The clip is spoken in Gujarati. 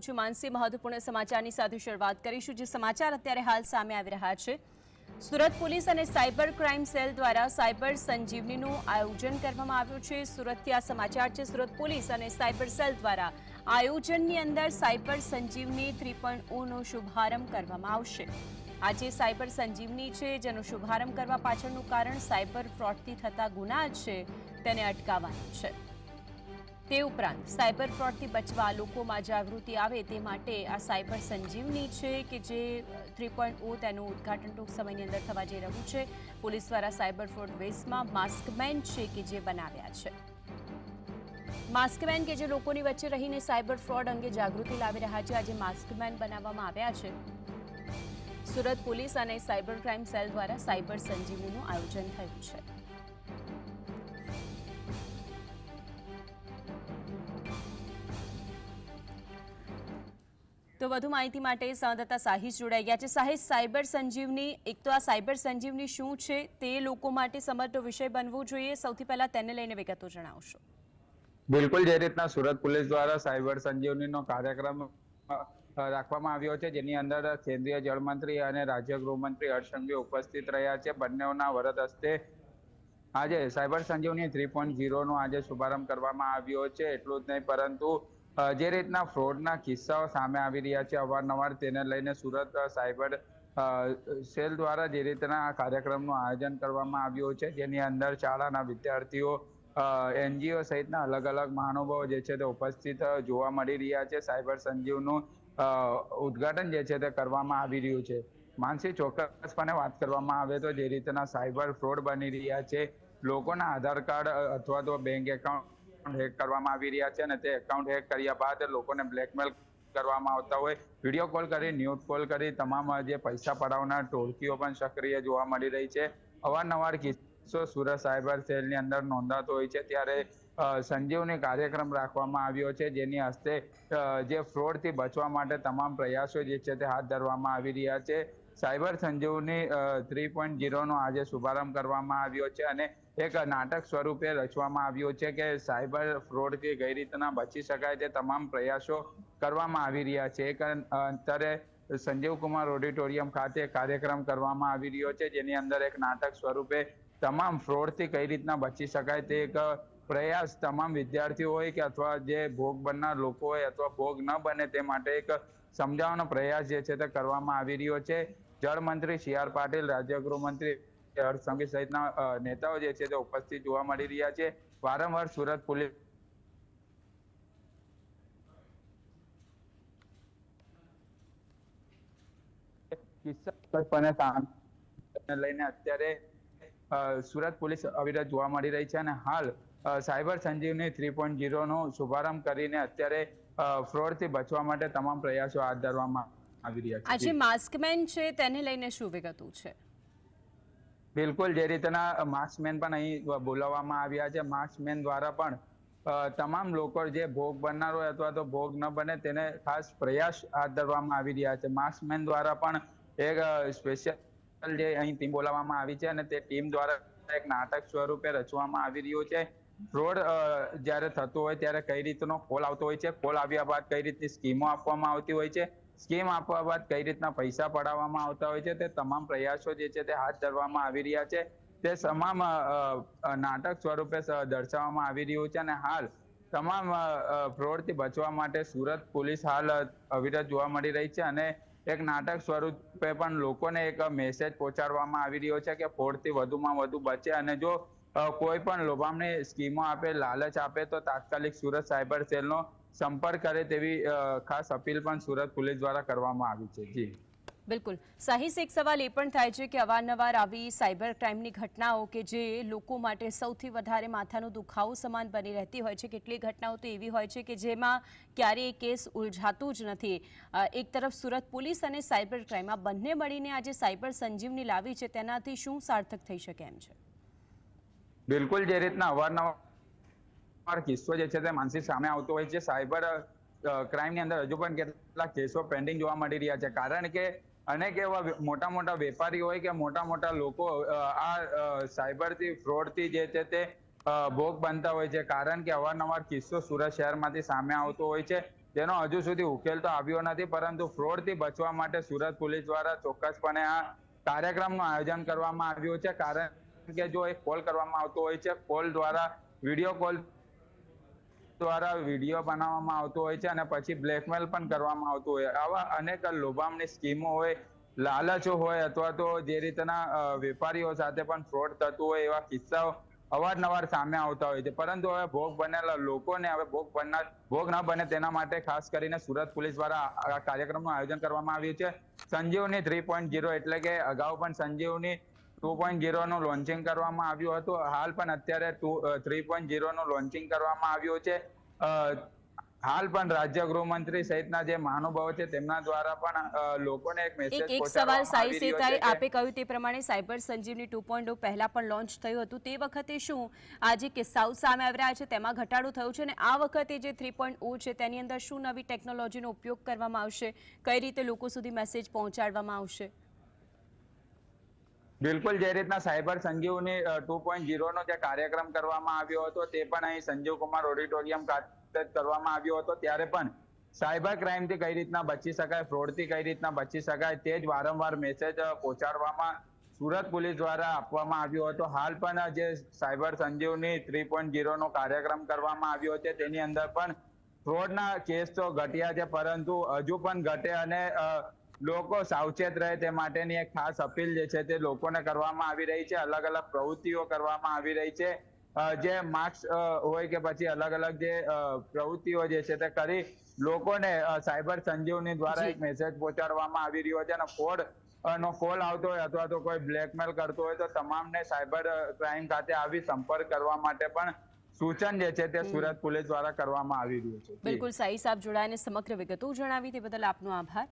હું છું માનસી, મહત્વપૂર્ણ સમાચારની સાથે શરૂઆત કરીશું, જે સમાચાર અત્યારે હાલ સામે આવી રહ્યા છે. સુરત પોલીસ અને સાયબર ક્રાઇમ સેલ દ્વારા સાયબર સંજીવનીનું આયોજન કરવામાં આવ્યું છે. સુરતથી આ સમાચાર છે. સુરત પોલીસ અને સાયબર સેલ દ્વારા આયોજનની અંદર સાયબર સંજીવની થ્રી ઓનો શુભારંભ કરવામાં આવશે. આજે સાયબર સંજીવની છે, જેનો શુભારંભ કરવા પાછળનું કારણ સાયબર ફ્રોડથી થતા ગુના છે, તેને અટકાવવાનું છે. તે ઉપરાંત સાયબર ફ્રોડથી બચવા લોકોમાં જાગૃતિ આવે તે માટે આ સાયબર સંજીવની છે કે જે થ્રી પોઈન્ટ ઓ તેનું ઉદ્ઘાટન ટૂંક સમયની અંદર થવા જઈ રહ્યું છે. પોલીસ દ્વારા સાયબર ફ્રોડ વેસમાં માસ્કમેન છે કે જે બનાવ્યા છે. માસ્કમેન કે જે લોકોની વચ્ચે રહીને સાયબર ફ્રોડ અંગે જાગૃતિ લાવી રહ્યા છે. આજે માસ્કમેન બનાવવામાં આવ્યા છે. સુરત પોલીસ અને સાયબર ક્રાઇમ સેલ દ્વારા સાયબર સંજીવનીનું આયોજન થયું છે. તો વધુ માહિતી માટે સંવાદદાતા સાહિશ જોડાઈ ગયા છે. સાહિશ સાયબર સંજીવની, એક તો આ સાયબર સંજીવની શું છે? તે લોકો માટે સમર્થ વિષય બનવું જોઈએ. સૌથી પહેલા તેને લઈને વિગતો જણાવશો. બિલકુલ, જે રીતના સુરત પોલીસ દ્વારા સાયબર સંજીવનીનો કાર્યક્રમ રાખવામાં આવ્યો છે, જેની અંદર કેન્દ્રીય જળમંત્રી અને રાજ્ય ગૃહમંત્રી હર્ષ ઉપસ્થિત રહ્યા છે. બંનેઓના વરદ હસ્તે આજે સાયબર સંજીવની થ્રી પોઈન્ટ ઝીરોનો આજે શુભારંભ કરવામાં આવ્યો છે. એટલું જ નહીં, પરંતુ જે રીતના ફ્રોડના કિસ્સાઓ સામે આવી રહ્યા છે, અવારનવાર તેને લઈને સુરત સાયબર સેલ દ્વારા જે રીતના કાર્યક્રમનું આયોજન કરવામાં આવ્યું છે, જેની અંદર શાળાના વિદ્યાર્થીઓ એનજીઓ સહિતના અલગ અલગ મહાનુભાવો જે છે તે ઉપસ્થિત જોવા મળી રહ્યા છે. સાયબર સંજીવનું ઉદ્ઘાટન જે છે તે કરવામાં આવી રહ્યું છે. માનસી, ચોક્કસપણે વાત કરવામાં આવે તો જે રીતના સાયબર ફ્રોડ બની રહ્યા છે, લોકોના આધાર કાર્ડ અથવા તો બેંક એકાઉન્ટ હેક કરવામાં આવી રહ્યા છે અને તે એકાઉન્ટ હેક કર્યા બાદ લોકોને બ્લેકમેલ કરવામાં આવતા હોય. વીડિયો કોલ કરી ન્યૂઝ કોલ કરી, તમામ જે પૈસા પડાવનાર ટોળકીઓ પણ સક્રિય જોવા મળી રહી છે. અવારનવાર કિસ્સો સુરત સાયબર સેલની અંદર નોંધાતો હોય છે. ત્યારે સંજીવની કાર્યક્રમ રાખવામાં આવ્યો છે. જેની હસ્તે જે ફ્રોડથી બચવા માટે તમામ પ્રયાસો જે છે તે હાથ ધરવામાં આવી રહ્યા છે. સાયબર સંજીવની થ્રી પોઈન્ટ ઝીરોનો આજે શુભારંભ કરવામાં આવ્યો છે અને એક નાટક સ્વરૂપે રચવામાં આવ્યું છે કે સાયબર ફ્રોડથી કઈ રીતના બચી શકાય તે તમામ પ્રયાસો કરવામાં આવી રહ્યા છે. એક અંતરે સંજીવ કુમાર ઓડિટોરિયમ ખાતે કાર્યક્રમ કરવામાં આવી રહ્યો છે, જેની અંદર એક નાટક સ્વરૂપે તમામ ફ્રોડથી કઈ રીતના બચી શકાય તે એક પ્રયાસ તમામ વિદ્યાર્થીઓ હોય કે અથવા જે ભોગ બનનાર લોકો હોય અથવા ભોગ ન બને તે માટે એક સમજાવવાનો પ્રયાસ જે છે તે કરવામાં આવી રહ્યો છે. જળમંત્રી સી આર પાટીલ, રાજ્ય ગૃહમંત્રી હર્ષ સંઘવી સહિતના નેતાઓ જે છે તે ઉપસ્થિત જોવા મળી રહ્યા છે. વારંવાર સુરત પોલીસ લઈને અત્યારે સુરત પોલીસ અવિરત જોવા મળી રહી છે અને હાલ સાયબર સંજીવની થ્રી પોઈન્ટ ઝીરોનો શુભારંભ કરીને અત્યારે ફ્રોડથી બચવા માટે તમામ પ્રયાસો હાથ ધરવામાં આવી રહ્યા છે. આજે માસ્કમેન છે તેને લઈને શું વિગતો છે? બિલકુલ જે રીતના માસ્કમેન પણ અહીં બોલાવવામાં આવ્યા છે. માસ્કમેન દ્વારા પણ તમામ લોકો જે ભોગ બનનાર હોય અથવા તો ભોગ ન બને તેને ખાસ પ્રયાસ હાથ ધરવામાં આવી રહ્યા છે. માસ્કમેન દ્વારા પણ એક સ્પેશિયલ જે અહીં ટીમ બોલાવવામાં આવી છે અને તે ટીમ દ્વારા એક નાટક સ્વરૂપે રચવામાં આવી રહ્યું છે. ફ્રોડ જ્યારે થતું હોય ત્યારે કઈ રીતનો કોલ આવતો હોય છે? કોલ આવ્યા બાદ કઈ રીતની સ્કીમો આપવામાં આવતી હોય છે? સ્કીમ આપવા બાદ કઈ રીતના પૈસા પડાવવામાં આવતા હોય છે? તે તમામ પ્રયાસો જે છે તે હાથ ધરવામાં આવી રહ્યા છે. તે તમામ નાટક સ્વરૂપે દર્શાવવામાં આવી રહ્યું છે અને હાલ તમામ ફ્રોડથી બચવા માટે સુરત પોલીસ હાલ અવિરત જોવા મળી રહી છે અને એક નાટક સ્વરૂપે પણ લોકોને એક મેસેજ પહોંચાડવામાં આવી રહ્યો છે કે ફ્રોડથી વધુમાં વધુ બચે અને જો કોઈ પણ લોભામણી સ્કીમો આપે, લાલચ આપે તો તાત્કાલિક સુરત સાયબર સેલનો સંપર્ક કરે તેવી ખાસ અપીલ પણ સુરત પોલીસ દ્વારા કરવામાં આવી છે. જી. બિલકુલ. સાહિસ એક સવાલ એ પણ થાય છે કે અવારનવાર આવી સાયબર ક્રાઇમની ઘટનાઓ કે જે લોકો માટે સૌથી વધારે માથાનો દુખાવો સમાન બની રહેતી હોય છે કેટલીક ઘટનાઓ તો એવી હોય છે કે જેમાં ક્યારેય કેસ ઉલઝાતું જ નથી. એક તરફ સુરત પોલીસ અને સાયબર ક્રાઇમ આ બંને મળીને આજે સાયબર સંજીવની લાવી છે તેનાથી શું સાર્થક થઈ શકે એમ છે? બિલકુલ જે રીતના અવારનવાર કિસ્સો જે છે તે માનસિક સામે આવતો હોય છે. સાયબર ક્રાઇમની અંદર હજુ પણ કેટલાક કેસો પેન્ડિંગ જોવા મળી રહ્યા છે. કારણ કે અનેક એવા મોટા મોટા વેપારી હોય કે મોટા મોટા લોકો આ સાયબરથી ફ્રોડથી જે છે તે ભોગ બનતા હોય છે. કારણ કે અવારનવાર કિસ્સો સુરત શહેરમાંથી સામે આવતો હોય છે. તેનો હજુ સુધી ઉકેલ તો આવ્યો નથી, પરંતુ ફ્રોડથી બચવા માટે સુરત પોલીસ દ્વારા ચોક્કસપણે આ કાર્યક્રમનું આયોજન કરવામાં આવ્યું છે. કારણ કે જો એક કોલ કરવામાં આવતો હોય છે, કોલ દ્વારા વીડિયો કોલ દ્વારા વીડિયો બનાવવામાં આવતો હોય છે અને પછી બ્લેકમેલ પણ કરવામાં આવતું હોય. આવા અનેક લોભામણી સ્કીમો હોય, લાલચો હોય અથવા તો જે રીતના વેપારીઓ સાથે પણ ફ્રોડ થતું હોય એવા કિસ્સાઓ અવારનવાર સામે આવતા હોય છે. પરંતુ હવે ભોગ બનેલા લોકોને હવે ભોગ બનનાર, ભોગ ન બને તેના માટે ખાસ કરીને સુરત પોલીસ દ્વારા આ કાર્યક્રમનું આયોજન કરવામાં આવ્યું છે. સંજીવની થ્રી પોઈન્ટ જીરો એટલે કે અગાઉ પણ સંજીવની ટુ પોઈન્ટનું લોન્ચિંગ કરવામાં આવ્યું હતું. હાલ પણ અત્યારે ટુ થ્રી પોઈન્ટનું લોન્ચિંગ કરવામાં આવ્યું છે. હાલ પણ રાજ્ય ગૃહમંત્રી સહિતના જે મહાનુભાવો છે તેમના દ્વારા પણ લોકોને એક મેસેજ એક સવાલ સાઈ સેતાએ આપે કહ્યું તે પ્રમાણે સાયબર સંજીવની ટુ પોઈન્ટ પહેલા પણ લોન્ચ થયું હતું. તે વખતે શું આ જે કિસ્સાઓ સામે આવી રહ્યા છે તેમાં ઘટાડો થયો છે અને આ વખતે જે થ્રી પોઈન્ટ છે તેની અંદર શું નવી ટેકનોલોજીનો ઉપયોગ કરવામાં આવશે? કઈ રીતે લોકો સુધી મેસેજ પહોંચાડવામાં આવશે? બિલકુલ, જે રીતના સાયબર સંજીવની ટુ પોઈન્ટ નો જે કાર્યક્રમ કરવામાં આવ્યો હતો, તે પણ અહીં સંજીવ ઓડિટોરિયમ ખાતે કરવામાં આવ્યો હતો. ત્યારે પણ સાયબર ક્રાઇમથી કઈ રીતના બચી શકાય, ફ્રોડથી કઈ રીતના બચી શકાય, તે જ વારંવાર મેસેજ પહોંચાડવામાં સુરત પોલીસ દ્વારા આપવામાં આવ્યો હતો. હાલ પણ જે સાયબર સંજીવની થ્રી પોઈન્ટ નો કાર્યક્રમ કરવામાં આવ્યો છે, તેની અંદર પણ ફ્રોડના કેસ તો ઘટ્યા છે, પરંતુ હજુ પણ ઘટે અને લોકો સાવચેત રહે તે માટેની એક ખાસ અપીલ જે છે તે લોકોને કરવામાં આવી રહી છે. અલગ અલગ પ્રવૃત્તિઓ કરવામાં આવી રહી છે. જે માર્ક્સ હોય કે પછી અલગ અલગ જે પ્રવૃત્તિઓ જે છે તે કરી લોકોને સાયબર સંજીવની દ્વારા એક મેસેજ પહોંચાડવામાં આવી રહ્યો છે અને કોડ નો કોલ આવતો હોય અથવા તો કોઈ બ્લેકમેલ કરતો હોય તો તમામને સાયબર ક્રાઇમ ખાતે આવી સંપર્ક કરવા માટે પણ સૂચન જે છે તે સુરત પોલીસ દ્વારા કરવામાં આવી રહ્યું છે. બિલકુલ સાઈ સાહેબ જોડાઈને સમગ્ર વિગતો જણાવી તે બદલ આપનો આભાર.